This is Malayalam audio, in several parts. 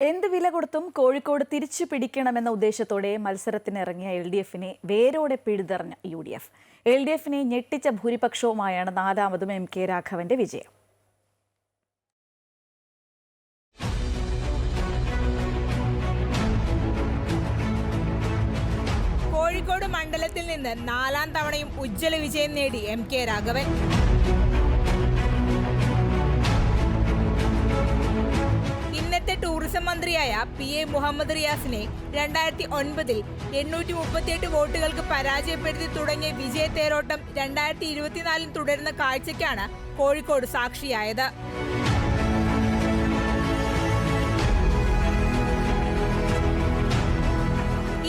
എന്ത് വില കൊടുത്തും കോഴിക്കോട് തിരിച്ചു പിടിക്കണമെന്ന ഉദ്ദേശത്തോടെ മത്സരത്തിനിറങ്ങിയ എൽ ഡി എഫിനെ വേരോടെ പിഴുതെറിഞ്ഞ U D F. L D എഫിനെ ഞെട്ടിച്ച ഭൂരിപക്ഷവുമായാണ് നാലാമതും എം കെ രാഘവന്റെ വിജയം. കോഴിക്കോട് മണ്ഡലത്തിൽ നിന്ന് നാലാം തവണയും ഉജ്ജ്വല വിജയം നേടി എം കെ രാഘവൻ. മന്ത്രിയായ പി എ മുഹമ്മദ് റിയാസിനെ രണ്ടായിരത്തി ഒൻപതിൽ എണ്ണൂറ്റി മുപ്പത്തിയെട്ട് വോട്ടുകൾക്ക് പരാജയപ്പെടുത്തി തുടങ്ങിയ വിജയത്തേരോട്ടം രണ്ടായിരത്തി ഇരുപത്തിനാലിൽ തുടരുന്ന കാഴ്ചയ്ക്കാണ് കോഴിക്കോട് സാക്ഷിയായത്.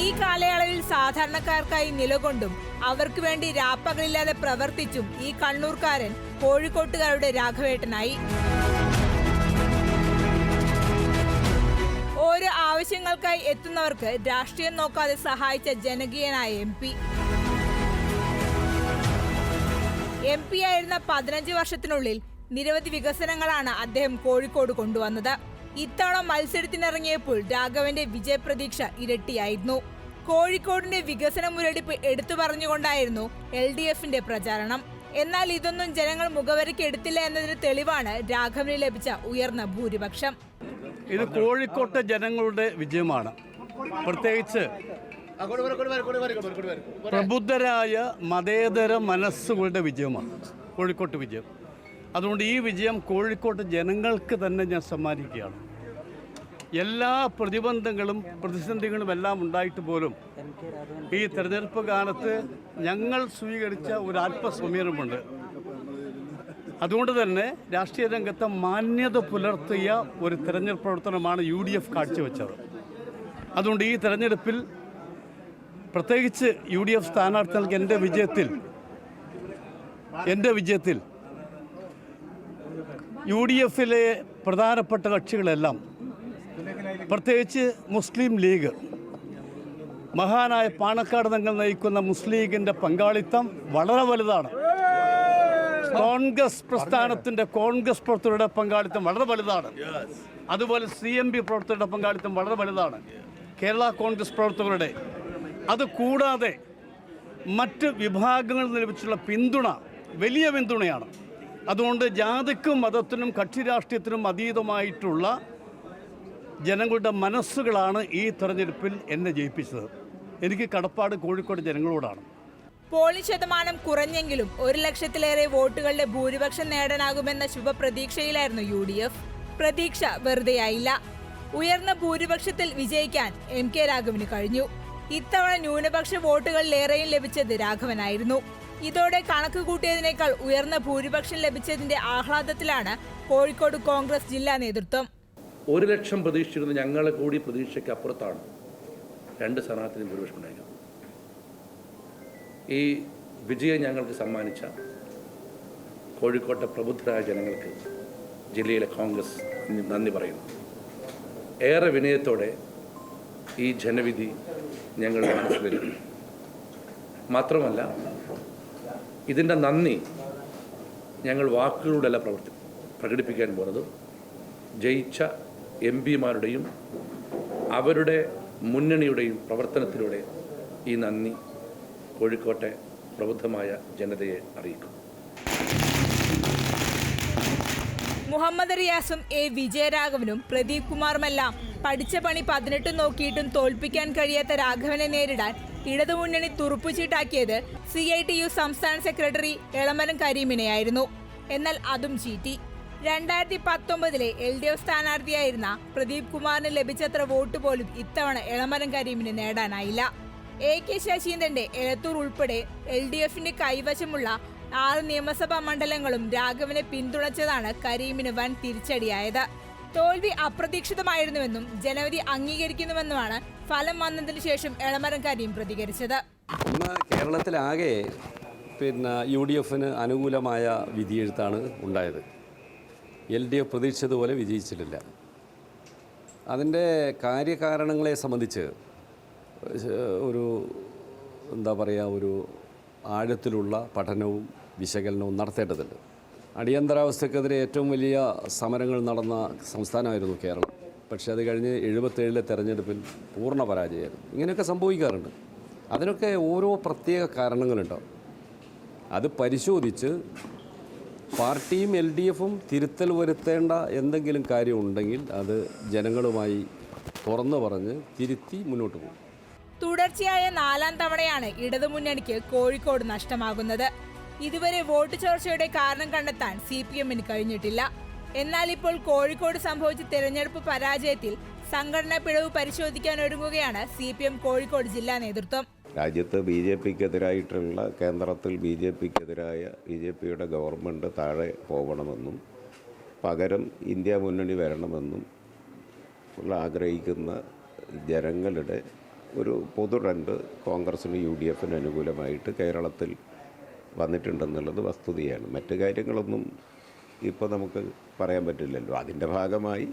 ഈ കാലയളവിൽ സാധാരണക്കാർക്കായി നിലകൊണ്ടും അവർക്ക് വേണ്ടി രാപ്പകലില്ലാതെ പ്രവർത്തിച്ചും ഈ കണ്ണൂർക്കാരൻ കോഴിക്കോട്ടുകാരുടെ രാഘവേട്ടനായി. ആവശ്യങ്ങൾക്കായി എത്തുന്നവർക്ക് രാഷ്ട്രീയം നോക്കാതെ സഹായിച്ച ജനകീയനായ എം പി. എം പി ആയിരുന്ന പതിനഞ്ച് വർഷത്തിനുള്ളിൽ നിരവധി വികസനങ്ങളാണ് അദ്ദേഹം കോഴിക്കോട് കൊണ്ടുവന്നത്. ഇത്തവണ മത്സരത്തിനിറങ്ങിയപ്പോൾ രാഘവന്റെ വിജയപ്രതീക്ഷ ഇരട്ടിയായിരുന്നു. കോഴിക്കോടിന്റെ വികസന മുരടിപ്പ് എടുത്തു പറഞ്ഞുകൊണ്ടായിരുന്നു എൽ ഡി എഫിന്റെ പ്രചാരണം. എന്നാൽ ഇതൊന്നും ജനങ്ങൾ മുഖവരയ്ക്ക് എടുത്തില്ല എന്നതിന് തെളിവാണ് രാഘവന് ലഭിച്ച ഉയർന്ന ഭൂരിപക്ഷം. ഇത് കോഴിക്കോട്ടെ ജനങ്ങളുടെ വിജയമാണ്. പ്രത്യേകിച്ച് പ്രബുദ്ധരായ മതേതര മനസ്സുകളുടെ വിജയമാണ് കോഴിക്കോട്ട് വിജയം. അതുകൊണ്ട് ഈ വിജയം കോഴിക്കോട്ട് ജനങ്ങൾക്ക് തന്നെ ഞാൻ സമ്മാനിക്കുകയാണ്. എല്ലാ പ്രതിബന്ധങ്ങളും പ്രതിസന്ധികളും എല്ലാം ഉണ്ടായിട്ട് പോലും ഈ തെരഞ്ഞെടുപ്പ് കാലത്ത് ഞങ്ങൾ സ്വീകരിച്ച ഒരു ആത്മസമീപനമുണ്ട് അതുകൊണ്ട് തന്നെ രാഷ്ട്രീയ രംഗത്ത് മാന്യത പുലർത്തിയ ഒരു തെരഞ്ഞെടുപ്പ് പ്രവർത്തനമാണ് യു ഡി എഫ് കാഴ്ചവെച്ചത്. അതുകൊണ്ട് ഈ തെരഞ്ഞെടുപ്പിൽ പ്രത്യേകിച്ച് യു ഡി എഫ് സ്ഥാനാർത്ഥികൾക്ക് എന്റെ വിജയത്തിൽ എന്റെ വിജയത്തിൽ യു ഡി എഫിലെ പ്രധാനപ്പെട്ട കക്ഷികളെല്ലാം പ്രത്യേകിച്ച് മുസ്ലിം ലീഗ് മഹാനായ പാണക്കാട് തങ്ങൾ നയിക്കുന്ന മുസ്ലിം ലീഗിന്റെ പങ്കാളിത്തം വളരെ വലുതാണ്. കോൺഗ്രസ് പ്രസ്ഥാനത്തിന്റെ കോൺഗ്രസ് പ്രവർത്തകരുടെ പങ്കാളിത്തം വളരെ വലുതാണ്. അതുപോലെ സി എം പി പ്രവർത്തകരുടെ പങ്കാളിത്തം വളരെ വലുതാണ്. കേരള കോൺഗ്രസ് പ്രവർത്തകരുടെ. അത് കൂടാതെ മറ്റ് വിഭാഗങ്ങളിൽ ലഭിച്ചുള്ള പിന്തുണ വലിയ പിന്തുണയാണ്. അതുകൊണ്ട് ജാതിക്കും മതത്തിനും കക്ഷി രാഷ്ട്രീയത്തിനും അതീതമായിട്ടുള്ള ജനങ്ങളുടെ മനസ്സുകളാണ് ഈ തെരഞ്ഞെടുപ്പിൽ എന്നെ ജയിപ്പിച്ചത്. എനിക്ക് കടപ്പാട് കോഴിക്കോട് ജനങ്ങളോടാണ്. പോളിംഗ് ശതമാനം കുറഞ്ഞെങ്കിലും ഒരു ലക്ഷത്തിലേറെ വോട്ടുകളുടെ ഭൂരിപക്ഷം നേടാനാകുമെന്ന ശുഭപ്രതീക്ഷയിലായിരുന്നു യു ഡി എഫ്. പ്രതീക്ഷ വെറുതെയായില്ല. ഉയർന്ന ഭൂരിപക്ഷത്തിൽ വിജയിക്കാൻ എം കെ രാഘവന് കഴിഞ്ഞു. ഇത്തവണ ന്യൂനപക്ഷ വോട്ടുകളിലേറെയും ലഭിച്ചത് രാഘവനായിരുന്നു. ഇതോടെ കണക്ക് കൂട്ടിയതിനേക്കാൾ ഉയർന്ന ഭൂരിപക്ഷം ലഭിച്ചതിന്റെ ആഹ്ലാദത്തിലാണ് കോഴിക്കോട് കോൺഗ്രസ് ജില്ലാ നേതൃത്വം. ഒരു ലക്ഷം പ്രതീക്ഷിച്ചിരുന്ന ഞങ്ങളെ കൂടി പ്രതീക്ഷയ്ക്ക് അപ്പുറത്താണ്. രണ്ട് സ്ഥാനാർത്ഥിനും ഭൂരിപക്ഷം ഉണ്ടായിരുന്നത് ഈ വിജയം ഞങ്ങൾക്ക് സമ്മാനിച്ച കോഴിക്കോട്ടെ പ്രബുദ്ധരായ ജനങ്ങൾക്ക് ജില്ലയിലെ കോൺഗ്രസ് നന്ദി പറയുന്നു. ഏറെ വിനയത്തോടെ ഈ ജനവിധി ഞങ്ങൾ വരും. മാത്രമല്ല ഇതിന്റെ നന്ദി ഞങ്ങൾ വാക്കുകളിലൂടെയല്ല പ്രവർത്തി പ്രകടിപ്പിക്കാൻ പോകുന്നത് ജയിച്ച എം പിമാരുടെയും അവരുടെ മുന്നണിയുടെയും പ്രവർത്തനത്തിലൂടെ ഈ നന്ദി കോഴിക്കോട്ടെ പ്രബുദ്ധമായ ജനതയെ അറിയിക്കും. മുഹമ്മദ് റിയാസും എ വിജയരാഘവനും പ്രദീപ് കുമാറുമെല്ലാം പഠിച്ച പണി പതിനെട്ട് നോക്കിയിട്ടും തോൽപ്പിക്കാൻ കഴിയാത്ത രാഘവനെ നേരിടാൻ ഇടതുമുന്നണി തുറുപ്പുചീട്ടാക്കിയത് സി ഐ ടി യു സംസ്ഥാന സെക്രട്ടറി എളമരം കരീമിനെയായിരുന്നു. എന്നാൽ അതും ചീറ്റി. രണ്ടായിരത്തി പത്തൊമ്പതിലെ എൽ ഡി എഫ് സ്ഥാനാർത്ഥിയായിരുന്ന പ്രദീപ് കുമാറിന് ലഭിച്ചത്ര വോട്ട് പോലും ഇത്തവണ എളമരം കരീമിന് നേടാനായില്ല. എ കെ ശശീന്ദ്രന്റെ എലത്തൂർ ഉൾപ്പെടെ എൽ ഡി എഫിന്റെ കൈവശമുള്ള ആറ് നിയമസഭാ മണ്ഡലങ്ങളും രാഘവനെ പിന്തുണച്ചതാണ് കരീമിന് വൻ തിരിച്ചടിയായത്. തോൽവി അപ്രതീക്ഷിതമായിരുന്നുവെന്നും ജനവിധി അംഗീകരിക്കുന്നുവെന്നുമാണ് ഫലം വന്നതിന് ശേഷം എളമരം കരീം പ്രതികരിച്ചത്. കേരളത്തിലാകെ പിന്നെ യു ഡി എഫിന് അനുകൂലമായ വിധിയെഴുത്താണ് ഉണ്ടായത്. എൽ ഡി എഫ് പ്രതീക്ഷിച്ചതുപോലെ വിജയിച്ചിട്ടില്ല. അതിന്റെ കാര്യകാരണങ്ങളെ സംബന്ധിച്ച് ഒരു എന്താ പറയുക ഒരു ആഴത്തിലുള്ള പഠനവും വിശകലനവും നടത്തേണ്ടതുണ്ട്. അടിയന്തരാവസ്ഥക്കെതിരെ ഏറ്റവും വലിയ സമരങ്ങൾ നടന്ന സംസ്ഥാനമായിരുന്നു കേരളം. പക്ഷേ അത് കഴിഞ്ഞ് എഴുപത്തേഴിലെ തെരഞ്ഞെടുപ്പിൽ പൂർണ പരാജയമായിരുന്നു. ഇങ്ങനെയൊക്കെ സംഭവിക്കാറുണ്ട്. അതിനൊക്കെ ഓരോ പ്രത്യേക കാരണങ്ങളുണ്ടാവും അത് പരിശോധിച്ച് പാർട്ടിയും എൽ ഡി എഫും തിരുത്തൽ വരുത്തേണ്ട എന്തെങ്കിലും കാര്യമുണ്ടെങ്കിൽ അത് ജനങ്ങളുമായി തുറന്നു പറഞ്ഞ് തിരുത്തി മുന്നോട്ട് പോകും. തുടർച്ചയായ നാലാം തവണയാണ് ഇടതുമുന്നണിക്ക് കോഴിക്കോട് നഷ്ടമാകുന്നത്. ഇതുവരെ വോട്ട് ചോർച്ചയുടെ കാരണം കണ്ടെത്താൻ സി പി എമ്മിന് കഴിഞ്ഞിട്ടില്ല. എന്നാൽ ഇപ്പോൾ കോഴിക്കോട് സംഭവിച്ച തെരഞ്ഞെടുപ്പ് പരാജയത്തിൽ സംഘടനാ പിഴവ് പരിശോധിക്കാൻ ഒരുങ്ങുകയാണ് സി പി എം കോഴിക്കോട് ജില്ലാ നേതൃത്വം. രാജ്യത്ത് ബി ജെ പിക്കെതിരായിട്ടുള്ള കേന്ദ്രത്തിൽ ബി ജെ പിക്കെതിരായ ബി ജെ പിയുടെ ഗവൺമെന്റ് താഴെ പോകണമെന്നും പകരം ഇന്ത്യ മുന്നണി വരണമെന്നും ഉള്ള ആഗ്രഹിക്കുന്ന ജനങ്ങളുടെ ഒരു പൊതു ട്രെൻഡ് കോൺഗ്രസിന് യു ഡി എഫിന് അനുകൂലമായിട്ട് കേരളത്തിൽ വന്നിട്ടുണ്ടെന്നുള്ളത് വസ്തുതയാണ്. മറ്റ് കാര്യങ്ങളൊന്നും ഇപ്പോൾ നമുക്ക് പറയാൻ പറ്റില്ലല്ലോ. അതിന്റെ ഭാഗമായി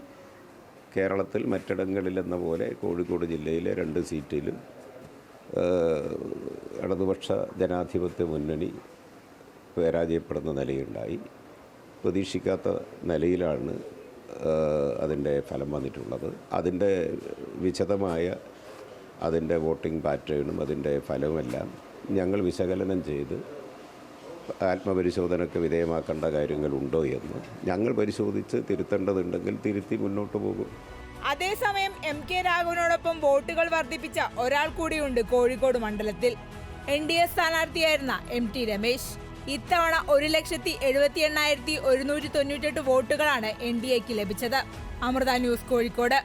കേരളത്തിൽ മറ്റിടങ്ങളിലെന്ന പോലെ കോഴിക്കോട് ജില്ലയിലെ രണ്ട് സീറ്റിലും ഇടതുപക്ഷ ജനാധിപത്യ മുന്നണി പരാജയപ്പെടുന്ന നിലയുണ്ടായി. പ്രതീക്ഷിക്കാത്ത നിലയിലാണ് അതിന്റെ ഫലം വന്നിട്ടുള്ളത്. അതിന്റെ വിശദമായ അതിന്റെ വോട്ടിംഗ് പാറ്റേണും അതിന്റെ ഫലവുമെല്ലാം ഞങ്ങൾ വിശകലനം ചെയ്ത് ആത്മപരിശോധനയ്ക്ക് വിധേയമാക്കേണ്ട കാര്യങ്ങളുണ്ടോ എന്ന് ഞങ്ങൾ പരിശോധിച്ച് തിരുത്തേണ്ടതുണ്ടെങ്കിൽ തിരുത്തി മുന്നോട്ട് പോകും. അതേസമയം എം കെ രാഘവനോടൊപ്പം വോട്ടുകൾ വർദ്ധിപ്പിച്ച ഒരാൾ കൂടിയുണ്ട് കോഴിക്കോട് മണ്ഡലത്തിൽ. എൻ ഡി എ സ്ഥാനാർത്ഥിയായിരുന്ന എം ടി രമേശ്. ഇത്തവണ ഒരു ലക്ഷത്തി എഴുപത്തി എണ്ണായിരത്തി ഒരുന്നൂറ്റി തൊണ്ണൂറ്റെട്ട് വോട്ടുകളാണ് എൻ ഡി എക്ക് ലഭിച്ചത്. അമൃത ന്യൂസ് കോഴിക്കോട്.